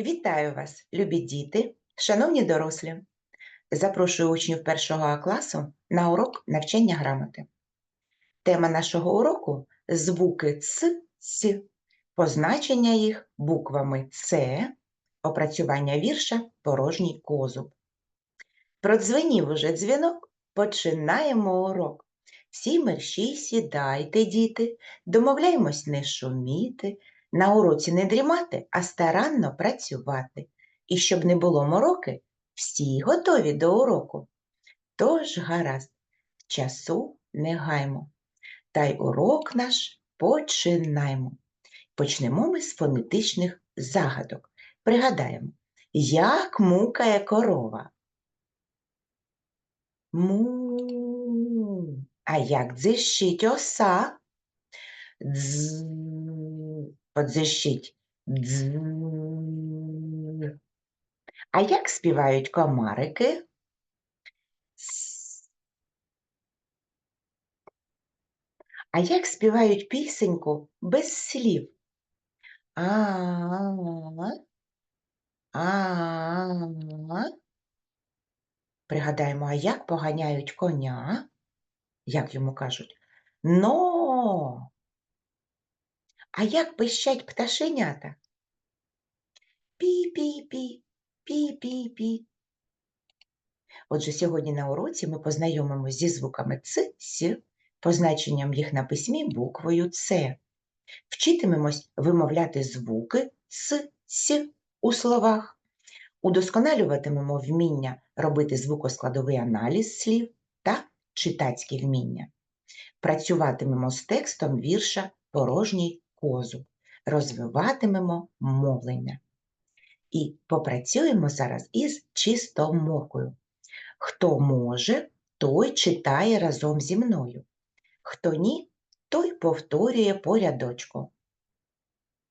Вітаю вас, любі діти, шановні дорослі. Запрошую учнів першого класу на урок навчання грамоти. Тема нашого уроку звуки Ц, С, позначення їх буквами С, опрацювання вірша порожній козуб. Продзвенів уже дзвінок, починаємо урок. Всі мерщій сідайте, діти, домовляємось не шуміти, на уроці не дрімати, а старанно працювати. І щоб не було мороки, всі готові до уроку. Тож гаразд, часу не гаймо. Та й урок наш починаймо. Почнемо ми з фонетичних загадок. Пригадаємо, як мукає корова. Му. А як дзищить оса? Дз. Подзищить. Дз. А як співають комарики? А як співають пісеньку без слів? А. А. Пригадаємо, а як поганяють коня? Як йому кажуть? Но. А як пищать пташенята? Пі-пі-пі, пі-пі-пі. Отже, сьогодні на уроці ми познайомимося зі звуками Ц, С, позначенням їх на письмі буквою С. Вчитимемось вимовляти звуки Ц, С у словах. Удосконалюватимемо вміння робити звукоскладовий аналіз слів та читацькі вміння. Працюватимемо з текстом вірша Порожній козуб, розвиватимемо мовлення. І попрацюємо зараз із чистомовкою. Хто може, той читає разом зі мною. Хто ні, той повторює по рядочку.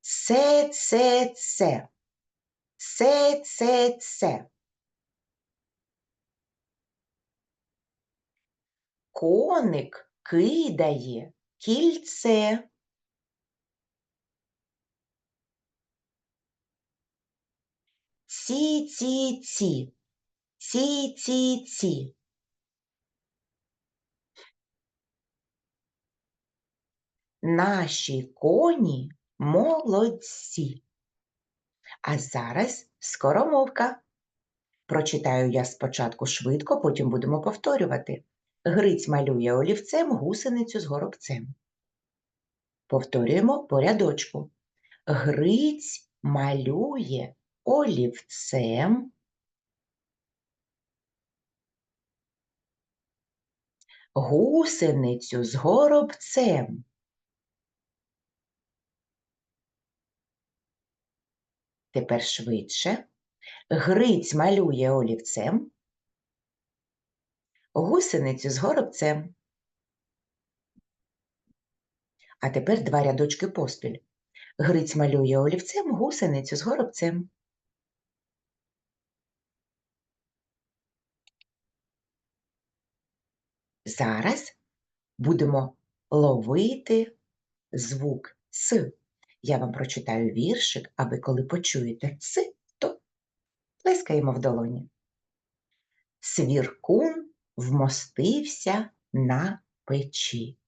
Це, це. Це, це, це. Коник кидає кільце. Ці, ці, ці. Ці, ці, ці. Наші коні молодці. А зараз скоромовка. Прочитаю я спочатку швидко, потім будемо повторювати. Гриць малює олівцем гусеницю з горобцем. Повторюємо по рядочку. Гриць малює олівцем гусеницю з горобцем. Тепер швидше. Гриць малює олівцем гусеницю з горобцем. А тепер два рядочки поспіль. Гриць малює олівцем гусеницю з горобцем. Зараз будемо ловити звук С. Я вам прочитаю віршик, а ви коли почуєте С, то плескаємо в долоні. Свіркун вмостився на печі.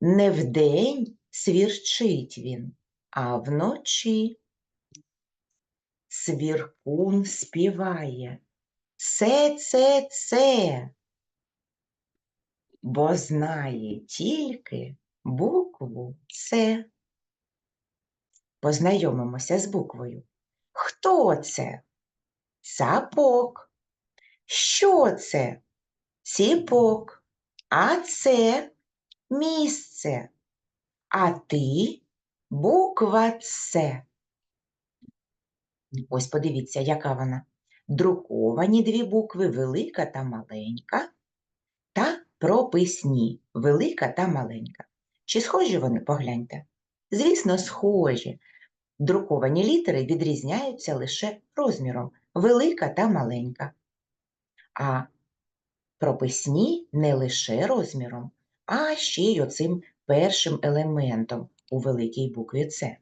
Не вдень свірчить він, а вночі. Свіркун співає це, це, це, бо знає тільки букву С. Познайомимося з буквою. Хто це? Сапок. Що це? Ціпок. А це місце. А ти буква С. Ось подивіться, яка вона. Друковані дві букви велика та маленька, прописні велика та маленька. Чи схожі вони, погляньте? Звісно, схожі. Друковані літери відрізняються лише розміром велика та маленька. А прописні не лише розміром, а ще й оцим першим елементом у великій букві С.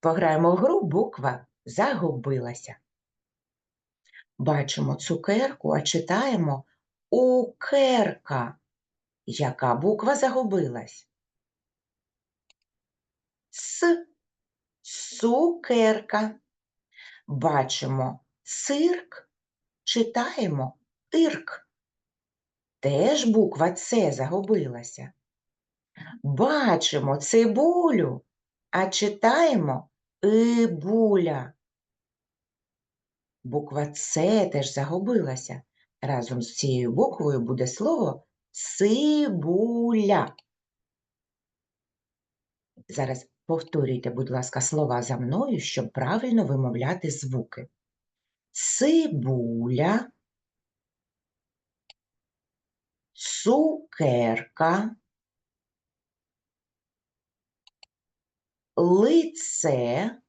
Пограємо в гру буква загубилася. Бачимо цукерку, а читаємо укерка. Яка буква загубилась? С. Цукерка. Бачимо цирк, читаємо ірк. Теж буква С загубилася. Бачимо цибулю, а читаємо ибуля. Буква С теж загубилася. Разом з цією буквою буде слово цибуля. Зараз повторюйте, будь ласка, слова за мною, щоб правильно вимовляти звуки. Цибуля, цукерка, лице,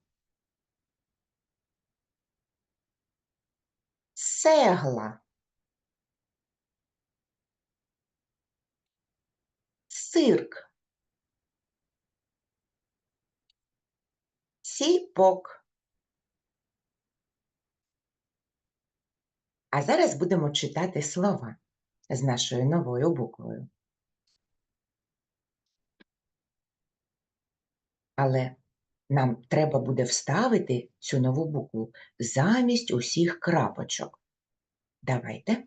цегла, цирк, ціпок. А зараз будемо читати слова з нашою новою буквою. Але нам треба буде вставити цю нову букву замість усіх крапочок. Давайте.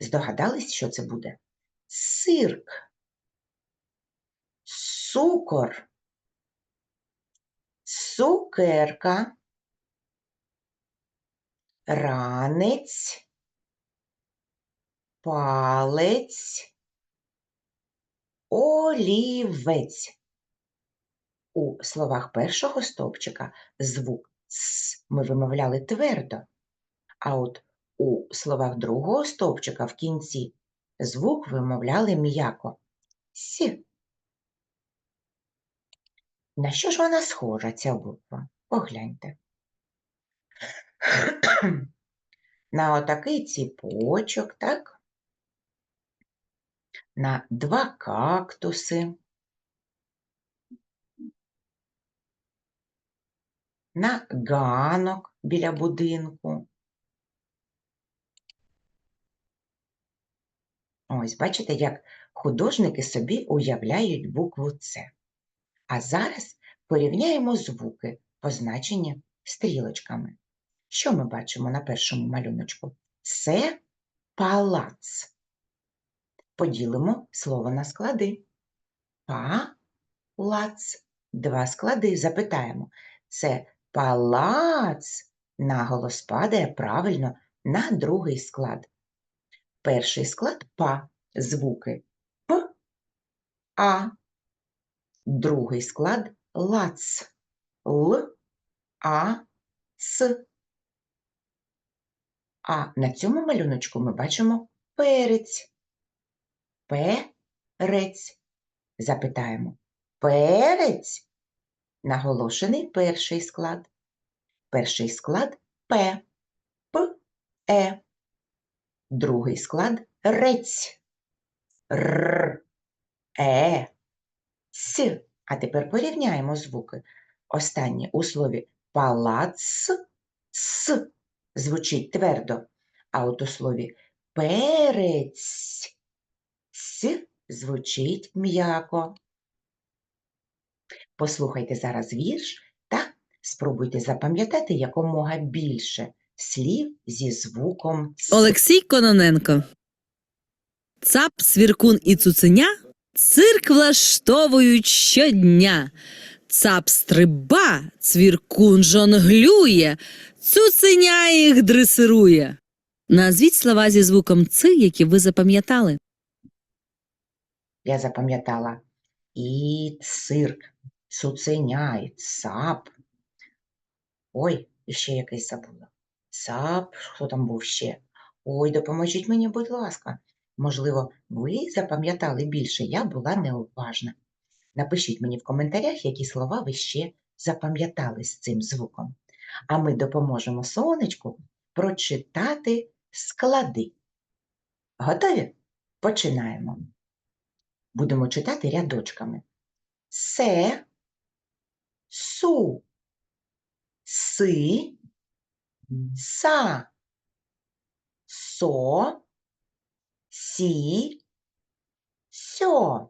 Здогадались, що це буде? Цирк, цукор, цукерка, ранець, палець, олівець. У словах першого стовпчика звук «с» ми вимовляли твердо, а от у словах другого стовпчика в кінці звук вимовляли м'яко. «с». На що ж вона схожа, ця буква? Погляньте. На отакий ціпочок, так? На два кактуси. на ганок біля будинку. Ось, бачите, як художники собі уявляють букву С. А зараз порівняємо звуки, позначені стрілочками. Що ми бачимо на першому малюночку? Це палац. Поділимо слово на склади. Палац. Два склади. Запитаємо. Це палац. Наголос падає правильно на другий склад. Перший склад па, звуки П, А. Другий склад лац, Л, А, С. А на цьому малюночку ми бачимо перець. Перець. Запитаємо. Перець наголошений перший склад. Перший склад П, П, Е. Другий склад рець. Р, Е, С. А тепер порівняємо звуки. Останнє у слові палац С звучить твердо, а от у слові перець С звучить м'яко. Послухайте зараз вірш та спробуйте запам'ятати якомога більше слів зі звуком «с». Олексій Кононенко. Цап, свіркун і цуценя цирк влаштовують щодня. Цап стриба, цвіркун жонглює, цуценя їх дресирує. Назвіть слова зі звуком ци, які ви запам'ятали. Я запам'ятала і цирк, цуценя, і цап. Ой, ще якийсь забула. Цап, хто там був ще? Ой, допоможіть мені, будь ласка. Можливо, ви запам'ятали більше, я була неуважна. Напишіть мені в коментарях, які слова ви ще запам'ятали з цим звуком. А ми допоможемо сонечку прочитати склади. Готові? Починаємо. Будемо читати рядочками. Се, су, ци, са, со, сі, сьо.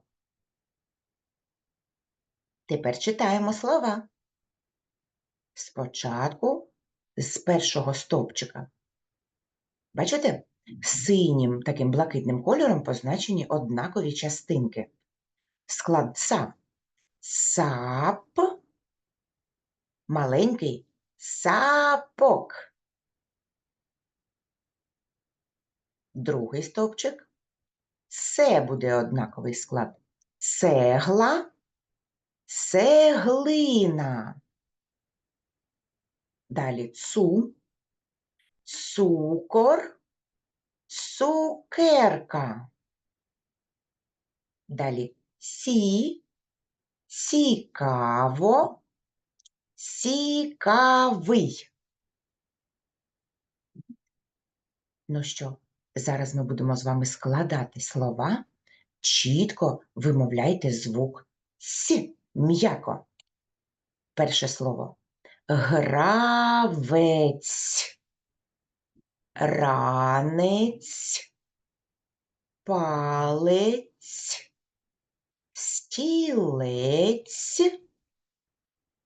Тепер читаємо слова. Спочатку з першого стовпчика. Бачите? Синім таким блакитним кольором позначені однакові частинки. Склад ца. Сап. Маленький сапок. Другий стовпчик. Це буде однаковий склад. Цегла, цеглина. Далі цу, цукор, цукерка. Далі сі, цікаво, цікавий. Ну що, зараз ми будемо з вами складати слова. Чітко вимовляйте звук С м'яко. Перше слово. Гравець, ранець, палець, стілець,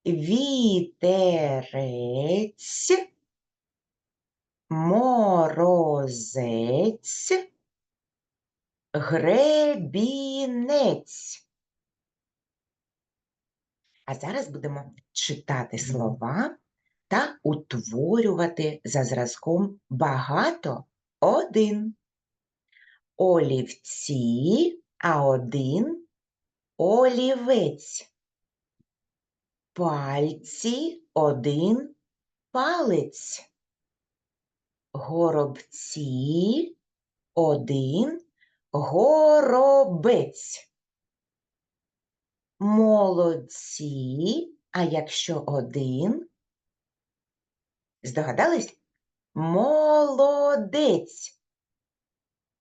вітерець, морозець, гребінець. А зараз будемо читати слова та утворювати за зразком багато один. Олівці, а один олівець. Пальці один палець. Горобці один горобець. Молодці, а якщо один, здогадались? Молодець.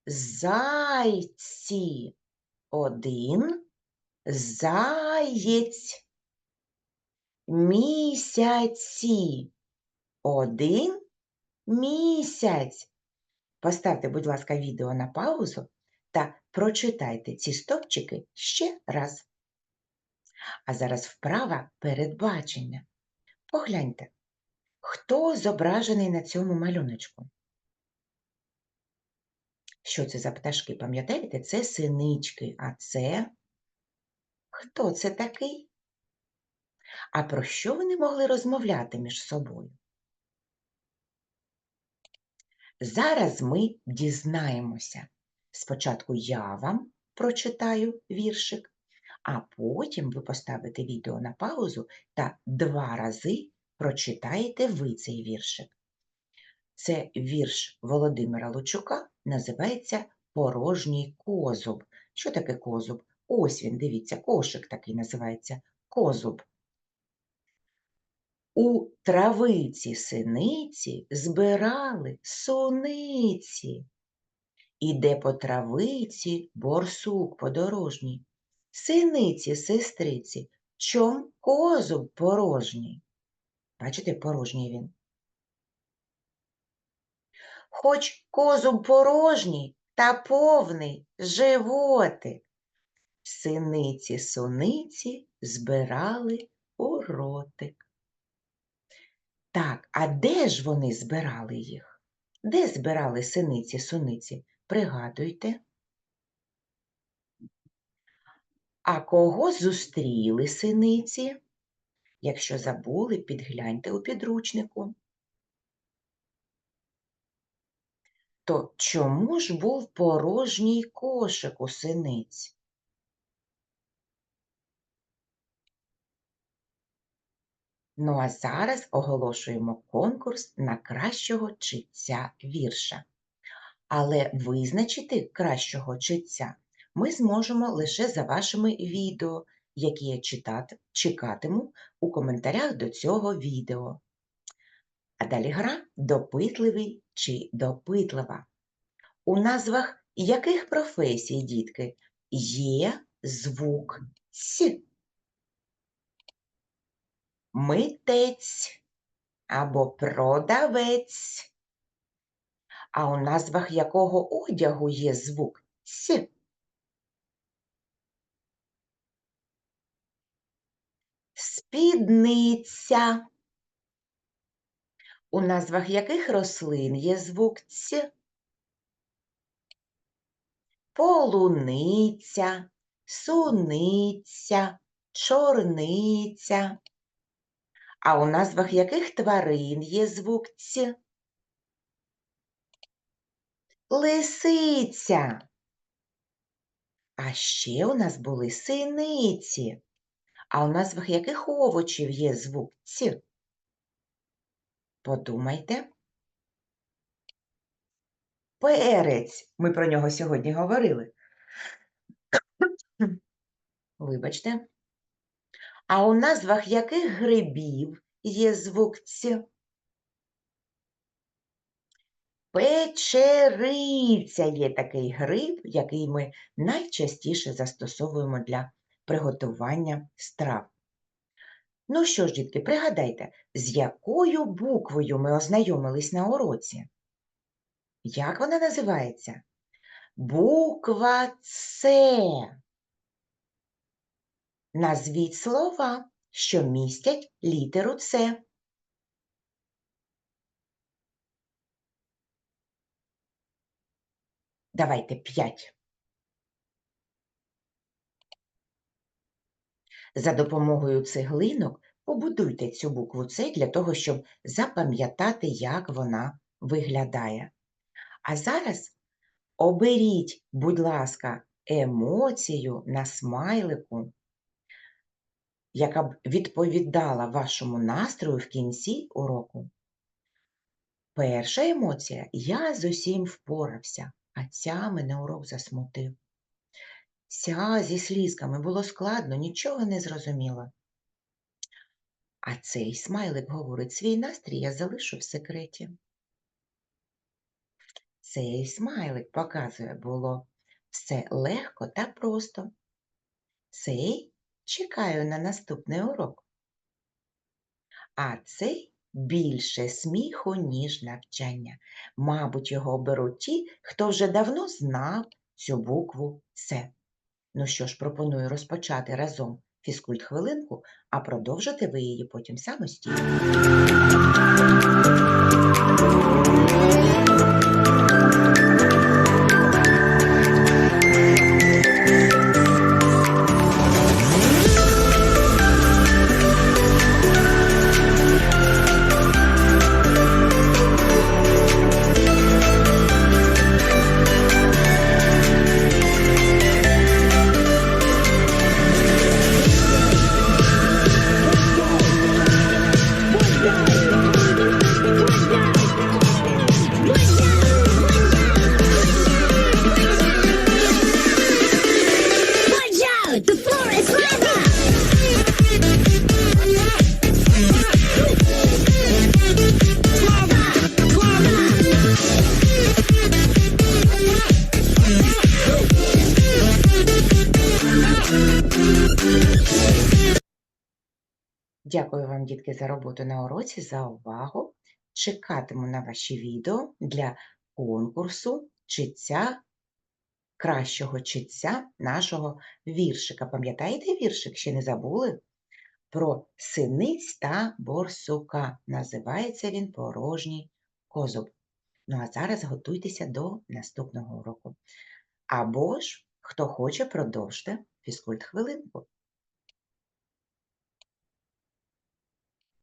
Зайці один заєць. Місяці один місяць. Поставте, будь ласка, відео на паузу та прочитайте ці стопчики ще раз. А зараз вправа передбачення. Погляньте, хто зображений на цьому малюночку? Що це за пташки? Пам'ятаєте? Це синички, а це хто це такий? А про що вони могли розмовляти між собою? Зараз ми дізнаємося. Спочатку я вам прочитаю віршик, а потім ви поставите відео на паузу та два рази прочитаєте ви цей віршик. Це вірш Володимира Лучука, називається Порожній козуб. Що таке козуб? Ось він, дивіться, кошик такий називається козуб. У травиці синиці збирали суниці. Іде по травиці борсук подорожній. Синиці, сестриці, чом козуб порожній? Бачите, порожній він. Хоч козуб порожній та повний животик. Синиці, суниці збирали у ротик. Так, а де ж вони збирали їх? Де збирали синиці, суниці? Пригадуйте. А кого зустріли синиці? Якщо забули, підгляньте у підручнику. То чому ж був порожній кошик у синиць? Ну а зараз оголошуємо конкурс на кращого читця вірша. Але визначити кращого читця ми зможемо лише за вашими відео, які я читати, чекатиму у коментарях до цього відео. А далі гра допитливий чи допитлива. У назвах яких професій, дітки, є звук С? Митець, або продавець. А у назвах якого одягу є звук С? Спідниця. У назвах яких рослин є звук Ц? Полуниця, суниця, чорниця. А у назвах яких тварин є звук Ц? Лисиця. А ще у нас були синиці. А у назвах яких овочів є звук Ц? Подумайте. Перець. Ми про нього сьогодні говорили. Вибачте. А у назвах яких грибів є звук Ц? Печериця є такий гриб, який ми найчастіше застосовуємо для приготування страв. Ну що ж, дітки, пригадайте, з якою буквою ми ознайомились на уроці? Як вона називається? Буква С. Назвіть слова, що містять літеру С. Давайте п'ять. За допомогою цеглинок побудуйте цю букву С для того, щоб запам'ятати, як вона виглядає. А зараз оберіть, будь ласка, емоцію на смайлику, яка б відповідала вашому настрою в кінці уроку. Перша емоція я з усім впорався, а ця мене урок засмутив. Ця зі слізками було складно, нічого не зрозуміла. А цей смайлик говорить, свій настрій я залишу в секреті. Цей смайлик показує, було все легко та просто. Цей чекаю на наступний урок. А цей більше сміху, ніж навчання. Мабуть, його оберуть ті, хто вже давно знав цю букву С. Ну що ж, пропоную розпочати разом фізкульт-хвилинку, а продовжити ви її потім самостійно. Watch Дякую вам, дітки, за роботу на уроці, за увагу. Чекатиму на ваші відео для конкурсу читця, кращого читця нашого віршика. Пам'ятаєте віршик? Ще не забули? Про синиць та борсука. Називається він Порожній козуб. Ну а зараз готуйтеся до наступного уроку. Або ж, хто хоче, продовжте фізкульт хвилинку.